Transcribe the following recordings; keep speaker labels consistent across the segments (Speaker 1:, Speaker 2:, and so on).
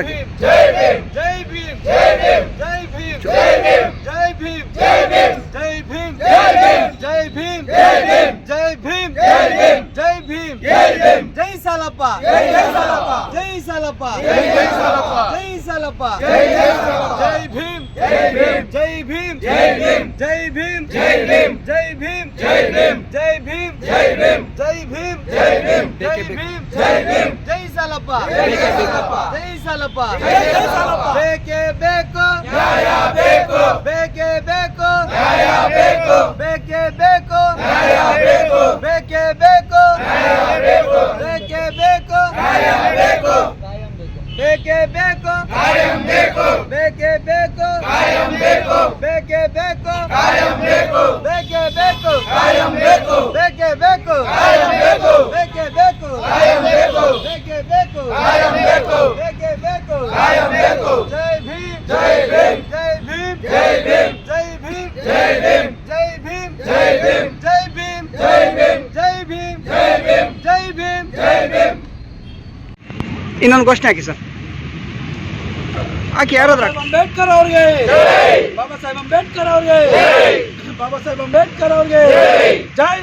Speaker 1: మనకి జై భీమ్ జై భీమ్ జై భీమ్ జై భీమ్ జై భీమ్ జై భీమ్ జై భీమ్ జై భీమ్ జై భీమ్ జై భీమ్ జై భీమ్ జై భీమ్ జై భీమ్ జై భీమ్ జై సలప జై సలప జై సలప జై సలప జై సలప జై సలప జై భీమ్ జై భీమ్ జై భీమ్ జై భీమ్ జై భీమ్ జై భీమ్ జై భీమ్ జై భీమ్ జై భీమ్ జై భీమ్ జై భీమ్ జై భీమ్ జై భీమ్ జై భీమ్ ಬೇಕೇ ಬೇಕು ನ್ಯಾಯ ಬೇಕು ಬೇಕೇ ಬೇಕು ಬೇಕೇ ಬೇಕು ಬೇಕೇ ಬೇಕು ಬೇಕೇ ಬೇಕು ಬೇಕೇ ಬೇಕು ಬೇಕೇ ಬೇಕು ಬೇಕೇ ಬೇಕು ಬೇಕೇ ಬೇಕು ಬೇಕೇ ಬೇಕು ಕಾಯಂ ಬೇಕು ಬೇಕೇ ಬೇಕು
Speaker 2: ಇನ್ನೊಂದು ಘೋಷಣೆ ಹಾಕಿ ಸರ್. ಹಾಕಿ ಯಾರಾದ್ರೂ.
Speaker 1: ಅಂಬೇಡ್ಕರ್ ಅವ್ರಿಗೆ. ಬಾಬಾ ಸಾಹೇಬ್ ಅಂಬೇಡ್ಕರ್ ಅವ್ರಿಗೆ. ಬಾಬಾ ಸಾಹೇಬ್ ಅಂಬೇಡ್ಕರ್ ಅವ್ರಿಗೆ. ಜೈ.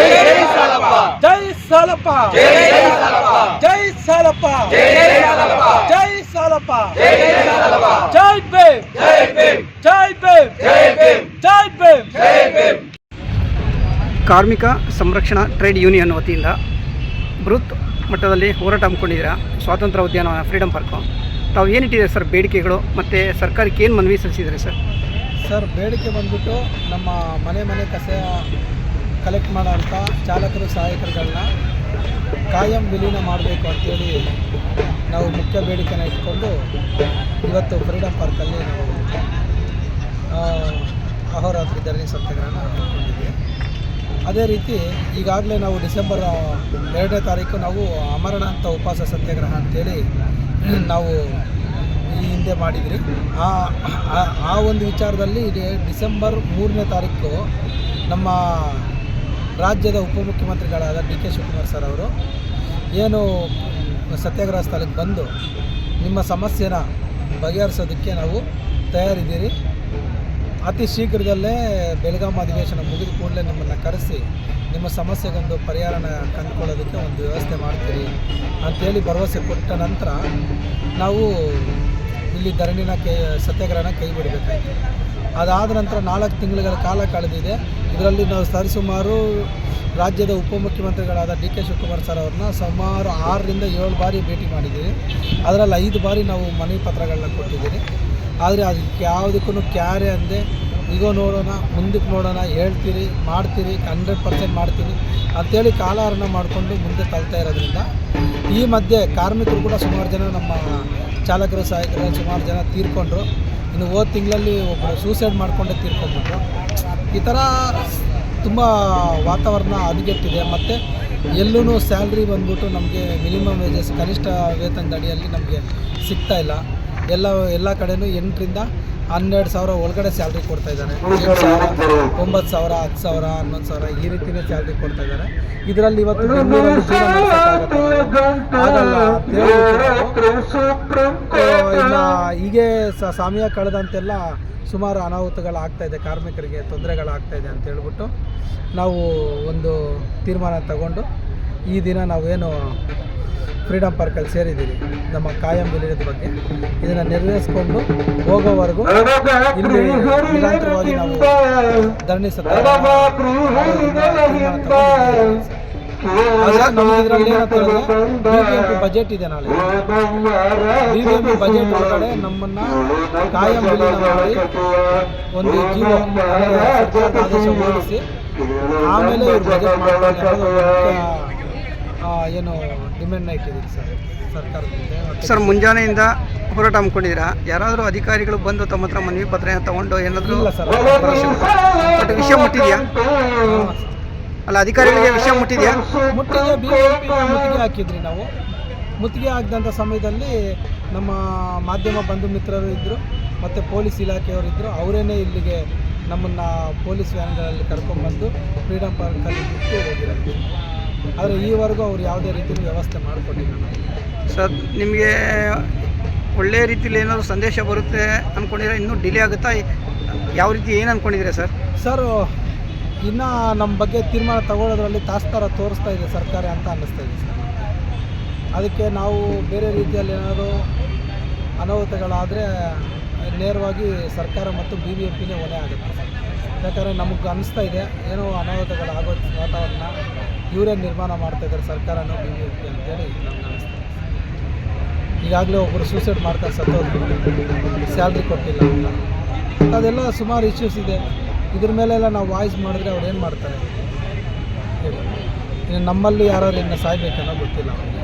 Speaker 1: ಜೈ ಸಾಲಪ್ಪ. ಜೈ ಸಾಲಪ್ಪ. ಜೈ ಸಾಲಪ್ಪ. ಜೈ ಸಾಲಪ್ಪ. ಜೈ ಸಾಲಪ್ಪ. ಜೈ ಸಾಲಪ್ಪ. ಜೈ ಜೈ ಭೀಮ್. ಜೈ ಭೀಮ್. ಜೈ ಭೀಮ್.
Speaker 2: ಕಾರ್ಮಿಕ ಸಂರಕ್ಷಣಾ ಟ್ರೇಡ್ ಯೂನಿಯನ್ ವತಿಯಿಂದ ಬೃಹತ್ ಮಟ್ಟದಲ್ಲಿ ಹೋರಾಟ ಹಮ್ಮಿಕೊಂಡಿದ್ದೀರಾ? ಸ್ವಾತಂತ್ರ್ಯ ಉದ್ಯಾನವನ ಫ್ರೀಡಮ್ ಪಾರ್ಕು. ತಾವು ಏನಿಟ್ಟಿದೆ ಸರ್ ಬೇಡಿಕೆಗಳು ಮತ್ತು ಸರ್ಕಾರಕ್ಕೆ ಏನು ಮನವಿ ಸಲ್ಲಿಸಿದ್ದಾರೆ ಸರ್?
Speaker 1: ಸರ್ ಬೇಡಿಕೆ ಬಂದ್ಬಿಟ್ಟು ನಮ್ಮ ಮನೆ ಮನೆ ಕಸ ಕಲೆಕ್ಟ್ ಮಾಡೋಂಥ ಚಾಲಕರು ಸಹಾಯಕರುಗಳನ್ನ ಕಾಯಂ ವಿಲೀನ ಮಾಡಬೇಕು ಅಂತೇಳಿ ನಾವು ಮುಖ್ಯ ಬೇಡಿಕೆನ ಇಟ್ಕೊಂಡು ಇವತ್ತು ಫ್ರೀಡಮ್ ಪಾರ್ಕಲ್ಲಿ ನಾವು ಅಹೋರಾತ್ರಿ ಧರಣಿ ಸತ್ಯಾಗ್ರಹನ ಹಮ್ಮಿಕೊಂಡಿದ್ವಿ. ಅದೇ ರೀತಿ ಈಗಾಗಲೇ ನಾವು ಡಿಸೆಂಬರ್ ಎರಡನೇ ತಾರೀಕು ನಾವು ಅಮರಣಾಂತ ಉಪವಾಸ ಸತ್ಯಾಗ್ರಹ ಅಂತೇಳಿ ನಾವು ಈ ಹಿಂದೆ ಮಾಡಿದ್ರಿ. ಆ, ಆ- ಒಂದು ವಿಚಾರದಲ್ಲಿ ಡಿಸೆಂಬರ್ ಮೂರನೇ ತಾರೀಕು ನಮ್ಮ ರಾಜ್ಯದ ಉಪಮುಖ್ಯಮಂತ್ರಿಗಳಾದ ಡಿ ಕೆ ಶಿವಕುಮಾರ್ ಸರ್ ಅವರು ಏನು ಸತ್ಯಾಗ್ರಹ ಸ್ಥಳಕ್ಕೆ ಬಂದು ನಿಮ್ಮ ಸಮಸ್ಯೆನ ಬಗೆಹರಿಸೋದಕ್ಕೆ ನಾವು ತಯಾರಿದ್ದೀರಿ. ಅತಿ ಶೀಘ್ರದಲ್ಲೇ ಬೆಳಗಾಂ ಅಧಿವೇಶನ ಮುಗಿದ ಕೂಡಲೇ ನಿಮ್ಮನ್ನು ಕರೆಸಿ ನಿಮ್ಮ ಸಮಸ್ಯೆಗೊಂದು ಪರಿಹಾರನ ಕಂಡುಕೊಳ್ಳೋದಕ್ಕೆ ಒಂದು ವ್ಯವಸ್ಥೆ ಮಾಡ್ತೀರಿ ಅಂಥೇಳಿ ಭರವಸೆ ಕೊಟ್ಟ ನಂತರ ನಾವು ಇಲ್ಲಿ ಧರಣಿನ ಕೈ ಸತ್ಯಾಗ್ರಹನ ಕೈ ಬಿಡಬೇಕಾಯ್ತು. ಅದಾದ ನಂತರ ನಾಲ್ಕು ತಿಂಗಳುಗಳ ಕಾಲ ಕಳೆದಿದೆ. ಇದರಲ್ಲಿ ನಾವು ಸರಿಸುಮಾರು ರಾಜ್ಯದ ಉಪಮುಖ್ಯಮಂತ್ರಿಗಳಾದ ಡಿ ಕೆ ಶಿವಕುಮಾರ್ ಸರ್ ಅವ್ರನ್ನ ಸುಮಾರು ಆರರಿಂದ ಏಳು ಬಾರಿ ಭೇಟಿ ಮಾಡಿದ್ದೀವಿ. ಅದರಲ್ಲಿ ಐದು ಬಾರಿ ನಾವು ಮನವಿ ಪತ್ರಗಳನ್ನ ಕೊಟ್ಟಿದ್ದೀರಿ. ಆದರೆ ಅದಕ್ಕೆ ಯಾವುದಕ್ಕೂ ಕ್ಯಾರೆ ಅಂದೆ ಈಗ ನೋಡೋಣ, ಮುಂದಕ್ಕೆ ನೋಡೋಣ, ಹೇಳ್ತೀರಿ, ಮಾಡ್ತೀರಿ, ಹಂಡ್ರೆಡ್ ಪರ್ಸೆಂಟ್ ಮಾಡ್ತೀನಿ ಅಂತೇಳಿ ಕಾಲಹರಣ ಮಾಡಿಕೊಂಡು ಮುಂದೆ ತಳ್ತಾ ಇರೋದ್ರಿಂದ ಈ ಮಧ್ಯೆ ಕಾರ್ಮಿಕರು ಕೂಡ ಸುಮಾರು ಜನ ನಮ್ಮ ಚಾಲಕರು, ಸಹಾಯಕರು ಸುಮಾರು ಜನ ತೀರ್ಕೊಂಡ್ರು. ಇನ್ನು ಹೋದ ತಿಂಗಳಲ್ಲಿ ಒಬ್ಬರು ಸೂಸೈಡ್ ಮಾಡಿಕೊಂಡೇ ತೀರ್ಕೊಂಡ್ಬಿಟ್ಟು ಈ ಥರ ತುಂಬ ವಾತಾವರಣ ಹದಗೆಟ್ಟಿದೆ. ಮತ್ತು ಎಲ್ಲೂ ಸ್ಯಾಲ್ರಿ ಬಂದ್ಬಿಟ್ಟು ನಮಗೆ ಮಿನಿಮಮ್ ವೇಜಸ್ ಕನಿಷ್ಠ ವೇತನದ ಅಡಿಯಲ್ಲಿ ನಮಗೆ ಸಿಗ್ತಾ ಇಲ್ಲ. ಎಲ್ಲ ಎಲ್ಲ ಕಡೆಯೂ ಎಂಟರಿಂದ ಹನ್ನೆರಡು ಸಾವಿರ ಒಳಗಡೆ ಸ್ಯಾಲ್ರಿ ಕೊಡ್ತಾ ಇದ್ದಾರೆ ಎಂಟು ಸಾವಿರ ಒಂಬತ್ತು ಸಾವಿರ ಹತ್ತು ಸಾವಿರ ಹನ್ನೊಂದು ಸಾವಿರ ಈ ರೀತಿನೇ ಸ್ಯಾಲ್ರಿ ಕೊಡ್ತಾ ಇದ್ದಾರೆ. ಇದರಲ್ಲಿ ಇವತ್ತು ಇಲ್ಲ ಹೀಗೆ ಸಮಯ ಕಳೆದಂತೆಲ್ಲ ಸುಮಾರು ಅನಾಹುತಗಳಾಗ್ತಾ ಇದೆ ಕಾರ್ಮಿಕರಿಗೆ ತೊಂದರೆಗಳಾಗ್ತಾ ಇದೆ ಅಂತ ಹೇಳ್ಬಿಟ್ಟು ನಾವು ಒಂದು ತೀರ್ಮಾನ ತಗೊಂಡು ಈ ದಿನ ನಾವೇನು ಫ್ರೀಡಮ್ ಪಾರ್ಕಲ್ಲಿ ಸೇರಿದ್ದೀವಿ ನಮ್ಮ ಕಾಯಂ ವಿಲೀನದ ಬಗ್ಗೆ ಇದನ್ನು ನೆರವೇರಿಸ್ಕೊಂಡು ಹೋಗೋವರೆಗೂ ಇಲ್ಲಿ ನಿರಂತರವಾಗಿ ನಾವು ಧರಣಿ ಸತ್ಯಾಗ್ರಹ ಬಜೆಟ್ ಇದೆ ನಾಳೆ. ಬಿ ಬಿ ಎಂ ಬಜೆಟ್ ಒಳಗಡೆ ನಮ್ಮನ್ನ ಕಾಯಂ ವಿಲೀನ ಮಾಡಿ ಒಂದು ಜೀವ ಆದೇಶ ಆಮೇಲೆ ಇವ್ರು ಬಜೆಟ್ ಮಾಡ್ತಾರೆ ಏನು ಡಿಮ್ಯಾಂಡ್ನ ಇಟ್ಟಿದ್ದೀವಿ ಸರ್ ಸರ್ಕಾರದಿಂದ
Speaker 2: ಸರ್ ಮುಂಜಾನೆಯಿಂದ ಹೋರಾಟ ಹಮ್ಮಿಕೊಂಡಿದ್ದೀರಾ? ಯಾರಾದರೂ ಅಧಿಕಾರಿಗಳು ಬಂದು ತಮ್ಮ ಹತ್ರ ಮನವಿ ಪತ್ರ ತಗೊಂಡು ಏನಾದರೂ
Speaker 1: ಸರ್.
Speaker 2: ಬಟ್ ವಿಷಯ ಮುಟ್ಟಿದೆಯಾ? ಅಲ್ಲ ಅಧಿಕಾರಿಗಳಿಗೆ ವಿಷಯ ಮುಟ್ಟಿದೆಯಾ?
Speaker 1: ಮುತ್ತಿಗೆ ಬಿ ಮುತ್ತಿಗೆ ಹಾಕಿದ್ರಿ ನಾವು. ಮುತ್ತಿಗೆ ಹಾಕಿದಂಥ ಸಮಯದಲ್ಲಿ ನಮ್ಮ ಮಾಧ್ಯಮ ಬಂಧು ಮಿತ್ರರು ಇದ್ದರು ಮತ್ತು ಪೊಲೀಸ್ ಇಲಾಖೆಯವರು ಇದ್ದರು ಅವರೇನೇ ಇಲ್ಲಿಗೆ ನಮ್ಮನ್ನು ಪೊಲೀಸ್ ವ್ಯಾನ್ಗಳಲ್ಲಿ ಕರ್ಕೊಂಡ್ಬಂದು ಫ್ರೀಡಮ್ ಪಾರ್ಕಲ್ಲಿ ಬಿಟ್ಟು ಹೋಗಿರೋದು. ಆದರೆ ಈವರೆಗೂ ಅವ್ರು ಯಾವುದೇ ರೀತಿಯಲ್ಲಿ ವ್ಯವಸ್ಥೆ ಮಾಡಿಕೊಟ್ಟಿಲ್ಲ.
Speaker 2: ಸರ್ ನಿಮಗೆ ಒಳ್ಳೆಯ ರೀತಿಯಲ್ಲಿ ಏನಾದರೂ ಸಂದೇಶ ಬರುತ್ತೆ ಅಂದ್ಕೊಂಡಿದ್ರೆ ಇನ್ನೂ ಡಿಲೇ ಆಗುತ್ತಾ? ಯಾವ ರೀತಿ ಏನು ಅಂದ್ಕೊಂಡಿದ್ದೀರಾ ಸರ್?
Speaker 1: ಸರ್ ಇನ್ನು ನಮ್ಮ ಬಗ್ಗೆ ತೀರ್ಮಾನ ತಗೊಳ್ಳೋದ್ರಲ್ಲಿ ತಾಸ್ತಾರ ತೋರಿಸ್ತಾ ಇದೆ ಸರ್ಕಾರ ಅಂತ ಅನ್ನಿಸ್ತಾ ಇದೆ ಸರ್. ಅದಕ್ಕೆ ನಾವು ಬೇರೆ ರೀತಿಯಲ್ಲಿ ಏನಾದರೂ ಅನಾಹುತಗಳಾದರೆ ನೇರವಾಗಿ ಸರ್ಕಾರ ಮತ್ತು ಬಿ ಬಿ ಎಂ ಪಿನೇ ಹೊಣೆ ಆಗುತ್ತೆ ಸರ್. ಯಾಕಂದರೆ ನಮಗೆ ಅನಿಸ್ತಾ ಇದೆ, ಏನೋ ಅನಾಹುತಗಳಾಗೋ ವಾತಾವರಣ ಇವರೇ ನಿರ್ಮಾಣ ಮಾಡ್ತಾ ಇದ್ದಾರೆ ಸರ್ಕಾರನೂ ಬಿ ಎಂ ಪಿ ಅಂತೇಳಿ ನಮ್ಗೆ ಅನಿಸ್ತಾ ಈಗಾಗಲೇ ಒಬ್ಬರು ಸೂಸೈಡ್ ಮಾಡ್ತಾರೆ ಸತ್ತೋದ್ರು. ಸ್ಯಾಲ್ರಿ ಕೊಟ್ಟಿಲ್ಲ ಅಂತ. ಅದೆಲ್ಲ ಸುಮಾರು ಇಶ್ಯೂಸ್ ಇದೆ. ಇದ್ರ ಮೇಲೆಲ್ಲ ನಾವು ವಾಯ್ಸ್ ಮಾಡಿದ್ರೆ ಅವ್ರು ಏನು ಮಾಡ್ತಾರೆ? ನಮ್ಮಲ್ಲಿ ಯಾರು ಇನ್ನು ಸಾಯ್ಬೇಕನ್ನೋ ಗೊತ್ತಿಲ್ಲ ಅವ್ರಿಗೆ.